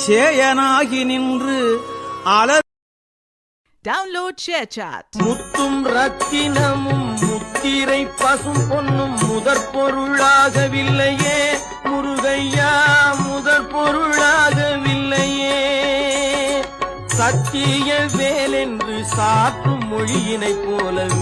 சேயனாகி நின்று அலர் Download ShareChat. முத்தும் ரத்தினமும் முத்திரை பசும் பொன்னும் முதற் பொருளாகவில்லையே முருகையா முதற் பொருளாகவில்லையே சத்திய வேலென்று சாற்றும் மொழியினைப் போல மெய்ப்பொருள் வேறு இல்லையே